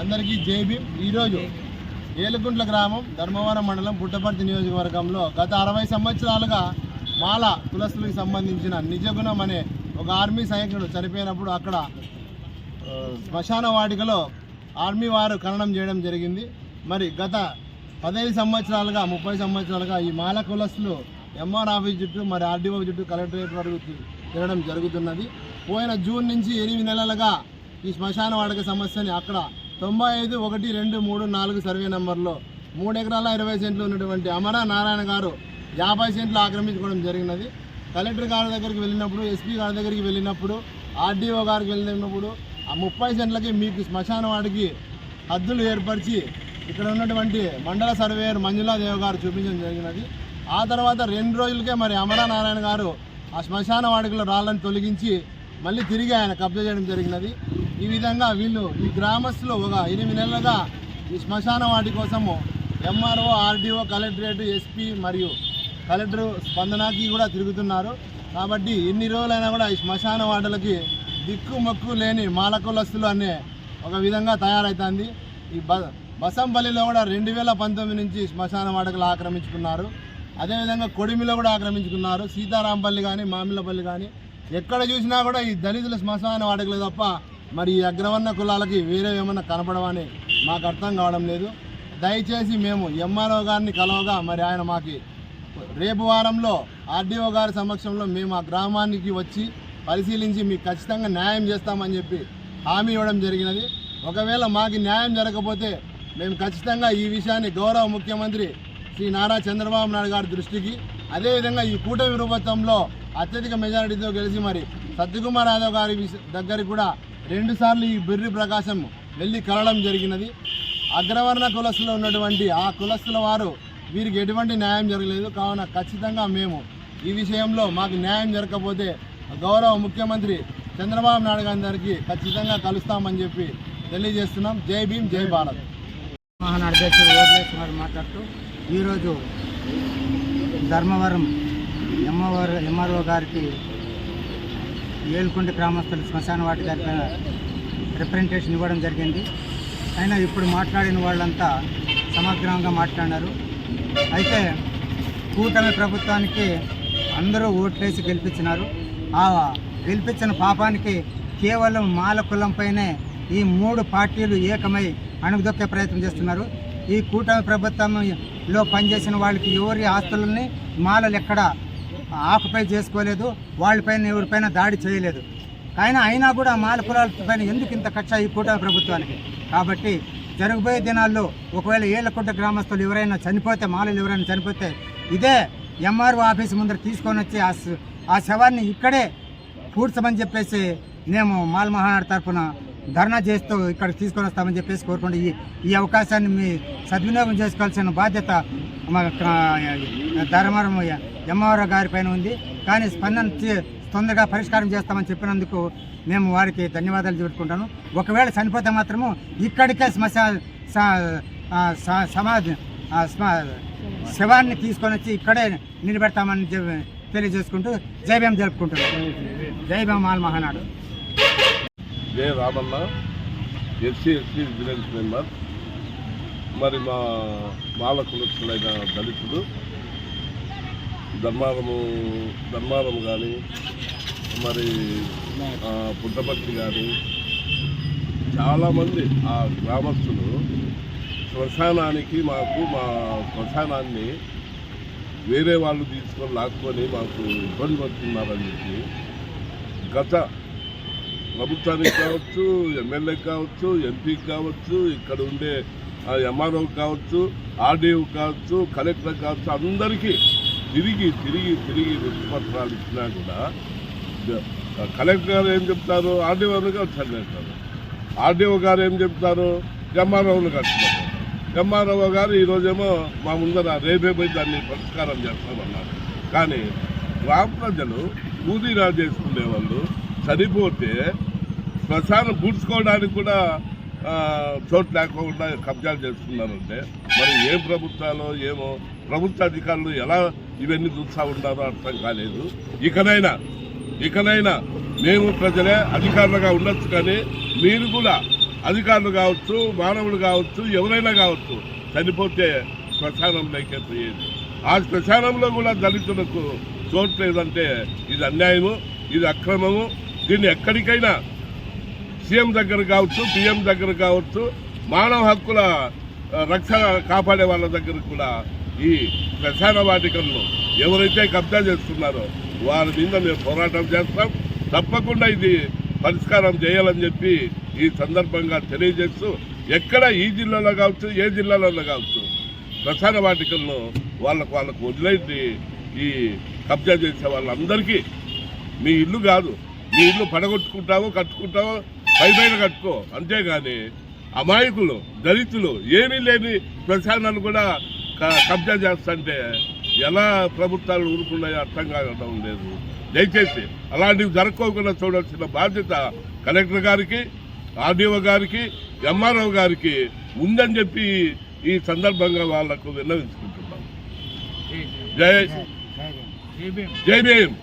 అందరికీ జై భీమ్. ఈరోజు ఏలుగుంట్ల గ్రామం ధర్మవరం మండలం పుట్టపర్తి నియోజకవర్గంలో గత అరవై సంవత్సరాలుగా మాల కులస్తులకు సంబంధించిన నిజగుణం అనే ఒక ఆర్మీ సైనికుడు చనిపోయినప్పుడు అక్కడ శ్మశాన వాటికలో ఆర్మీ వారు ఖననం చేయడం జరిగింది. మరి గత పదహైదు సంవత్సరాలుగా ముప్పై సంవత్సరాలుగా ఈ మాల కులస్తులు ఎంఆర్ ఆఫీస్ చుట్టూ మరి ఆర్డీఓ చుట్టూ కలెక్టరేట్ వరకు తిరగడం జరుగుతున్నది. పోయిన జూన్ నుంచి ఎనిమిది నెలలుగా ఈ శ్మశాన వాడక సమస్యని అక్కడ తొంభై ఐదు ఒకటి రెండు మూడు నాలుగు సర్వే నెంబర్లో మూడు ఎకరాల ఇరవై సెంట్లు ఉన్నటువంటి అమర నారాయణ గారు యాభై సెంట్లు ఆక్రమించుకోవడం జరిగినది. కలెక్టర్ గారి దగ్గరికి వెళ్ళినప్పుడు ఎస్పీ గారి దగ్గరికి వెళ్ళినప్పుడు ఆర్డీఓ గారికి వెళ్ళినప్పుడు ఆ ముప్పై సెంట్లకి మీకు శ్మశాన వాడికి హద్దులు ఏర్పరిచి ఇక్కడ ఉన్నటువంటి మండల సర్వేయర్ మంజులాదేవి గారు చూపించడం జరిగినది. ఆ తర్వాత రెండు రోజులకే మరి అమరా నారాయణ గారు ఆ శ్మశాన వాడికలో రాళ్ళని తొలగించి మళ్ళీ తిరిగి ఆయన కబ్జా చేయడం జరిగినది. ఈ విధంగా వీళ్ళు ఈ గ్రామస్తులు ఒక ఎనిమిది నెలలుగా ఈ శ్మశాన వాటి కోసము ఎంఆర్ఓ ఆర్డీఓ కలెక్టరేట్ ఎస్పీ మరియు కలెక్టర్ స్పందనకి కూడా తిరుగుతున్నారు. కాబట్టి ఎన్ని రోజులైనా కూడా ఈ శ్మశాన వాటలకి దిక్కు మొక్కు లేని మాలకులస్తులు అనే ఒక విధంగా తయారవుతుంది ఈ బ బసంపల్లిలో కూడా రెండు వేల పంతొమ్మిది నుంచి శ్మశాన వాటకులు ఆక్రమించుకున్నారు. అదేవిధంగా కొడిమిలో కూడా ఆక్రమించుకున్నారు. సీతారాంపల్లి కానీ మామిళ్ళపల్లి కానీ ఎక్కడ చూసినా కూడా ఈ దళితుల శ్మశాన వాటకులు తప్ప మరి ఈ అగ్రవర్ణ కులాలకి వేరే ఏమన్నా కనపడమని మాకు అర్థం కావడం లేదు. దయచేసి మేము ఎంఆర్ఓ గారిని కలవగా మరి ఆయన మాకి రేపు వారంలో ఆర్డీఓ గారి సమక్షంలో మేము ఆ గ్రామానికి వచ్చి పరిశీలించి మీకు ఖచ్చితంగా న్యాయం చేస్తామని చెప్పి హామీ ఇవ్వడం జరిగినది. ఒకవేళ మాకు న్యాయం జరగకపోతే మేము ఖచ్చితంగా ఈ విషయాన్ని గౌరవ ముఖ్యమంత్రి శ్రీ నారా చంద్రబాబు నాయుడు గారి దృష్టికి అదేవిధంగా ఈ కూటమి రూపత్వంలో అత్యధిక మెజారిటీతో గెలిచి మరి సత్యకుమార్ యాదవ్ గారి దగ్గరికి కూడా రెండుసార్లు ఈ బిర్రి ప్రకాశం వెళ్ళి కలవడం జరిగినది. అగ్రవర్ణ కులస్తులో ఉన్నటువంటి ఆ కులస్తుల వారు వీరికి ఎటువంటి న్యాయం జరగలేదు. కావున ఖచ్చితంగా మేము ఈ విషయంలో మాకు న్యాయం జరగకపోతే గౌరవ ముఖ్యమంత్రి చంద్రబాబు నాయుడు గారి గారికి ఖచ్చితంగా కలుస్తామని చెప్పి తెలియజేస్తున్నాం. జై భీమ్ జై భారత్. అధ్యక్షుడు మాట్లాడుతూ ఈరోజు ధర్మవరం ఎంఆర్ ఎంఆర్ఓ గారికి ఏలుకుంట గ్రామస్తులు శ్మశాన వాటి గారి రిప్రజెంటేషన్ ఇవ్వడం జరిగింది. అయినా ఇప్పుడు మాట్లాడిన వాళ్ళంతా సమగ్రంగా మాట్లాడినారు. అయితే కూటమి ప్రభుత్వానికి అందరూ ఓట్లేసి గెలిపించినారు. ఆ గెలిపించిన పాపానికి కేవలం మాల కులంపైనే ఈ మూడు పార్టీలు ఏకమై అణుగుదొక్కే ప్రయత్నం చేస్తున్నారు. ఈ కూటమి ప్రభుత్వంలో పనిచేసిన వాళ్ళకి ఎవరి ఆస్తులని మాలలు ఎక్కడ ఆకుపై చేసుకోలేదు వాళ్ళపైన ఎవరిపైన దాడి చేయలేదు. కానీ అయినా కూడా మాల పైన ఎందుకు ఇంత కక్ష ఈ కూటమి ప్రభుత్వానికి? కాబట్టి జరగబోయే దినాల్లో ఒకవేళ ఏళ్ళకుంట గ్రామస్తులు ఎవరైనా చనిపోతే మాలలు ఎవరైనా చనిపోతే ఇదే ఎంఆర్ఓ ఆఫీస్ ముందర తీసుకొని వచ్చి ఆ ఆ శవాన్ని ఇక్కడే పూడ్చమని చెప్పేసి మేము మాల్ మహానాడు తరఫున ధర్నా చేస్తూ ఇక్కడ తీసుకొని వస్తామని చెప్పేసి కోరుకుంటూ ఈ ఈ అవకాశాన్ని మీ సద్వినియోగం చేసుకోవాల్సిన బాధ్యత మా ధర్మవరం ఎంఆర్ఓ గారి పైన ఉంది. కానీ స్పందన తొందరగా పరిష్కారం చేస్తామని చెప్పినందుకు మేము వారికి ధన్యవాదాలు చెప్పుకుంటాను. ఒకవేళ చనిపోతే మాత్రము ఇక్కడికే శ్మశాన స- సమాధి స్మ- శవాన్ని తీసుకొని వచ్చి ఇక్కడే నిలబెడతామని తెలియజేసుకుంటూ జై జరుపుకుంటున్నాం. జై మాల్ మహానాడు. జే Ramanna SC SC vigilance member. మరి మా మాల కులస్తులైన దళితులు ధర్మారము ధర్మారం కానీ మరి పుట్టపర్తి కానీ చాలామంది ఆ గ్రామస్తులు శ్మశానానికి మాకు మా శ్మశానాన్ని వేరే వాళ్ళు తీసుకొని లాక్కొని మాకు ఇబ్బంది పడుతున్నారని చెప్పి గత ప్రభుత్వానికి కావచ్చు ఎమ్మెల్యే కావచ్చు ఎంపీకి కావచ్చు ఇక్కడ ఉండే ఎంఆర్ఓ కావచ్చు ఆర్డీఓ కావచ్చు కలెక్టర్ కావచ్చు అందరికీ తిరిగి తిరిగి తిరిగి పత్రాలు ఇచ్చినా కూడా కలెక్టర్ గారు ఏం చెప్తారు? ఆర్డీఓను కట్టారు ఆర్డీఓ గారు ఏం చెప్తారు? ఎంఆర్ఓను కట్టున్నారు ఎంఆర్ఓ గారు ఈరోజేమో మా ముందర రేపే పోయి దాన్ని పరిష్కారం చేస్తామన్నారు. కానీ గ్రామ ప్రజలు కూలీరా చేసుకునే వాళ్ళు చనిపోతే శ్మశానం పూడ్చుకోవడానికి కూడా చోటు లేకుండా కబ్జాలు చేస్తున్నారంటే మరి ఏం ప్రభుత్వాలు ఏమో ప్రభుత్వ అధికారులు ఎలా ఇవన్నీ చూస్తూ ఉన్నారో అర్థం కాలేదు. ఇకనైనా ఇకనైనా మేము ప్రజలే అధికారులుగా ఉండొచ్చు కానీ మీరు కూడా అధికారులు కావచ్చు మానవులు కావచ్చు ఎవరైనా కావచ్చు చనిపోతే శ్మశానంలోకే పోయేది. ఆ శ్మశానంలో కూడా దళితులకు చోటు లేదంటే ఇది అన్యాయము ఇది అక్రమము దీన్ని ఎక్కడికైనా సీఎం దగ్గర కావచ్చు పిఎం దగ్గర కావచ్చు మానవ హక్కుల రక్షణ కాపాడే వాళ్ళ దగ్గర కూడా ఈ శ్మశాన వాటికలను ఎవరైతే కబ్జా చేస్తున్నారో వారి మీద మేము పోరాటం చేస్తాం. తప్పకుండా ఇది పరిష్కారం చేయాలని చెప్పి ఈ సందర్భంగా తెలియజేస్తూ ఎక్కడ ఈ జిల్లాలో కావచ్చు ఏ జిల్లాలో కావచ్చు శ్మశాన వాటికలను వాళ్ళకు వాళ్ళకు వదిలేసి ఈ కబ్జా చేసే వాళ్ళందరికీ మీ ఇల్లు కాదు. మీ ఇల్లు పడగొట్టుకుంటావో కట్టుకుంటావో పై పైన కట్టుకో. అంతేగాని అమాయకులు దళితులు ఏమీ లేని శ్మశానాలు కూడా కబ్జా చేస్తుంటే ఎలా ప్రభుత్వాలు ఊరుకున్నాయో అర్థం కావడం లేదు. దయచేసి అలాంటివి జరగకోకుండా చూడాల్సిన బాధ్యత కలెక్టర్ గారికి ఆర్డీఓ గారికి ఎంఆర్ఓ గారికి ఉందని చెప్పి ఈ సందర్భంగా వాళ్ళకు విన్నవించుకుంటున్నాం. జై జై భీమ్. జై భీమ్.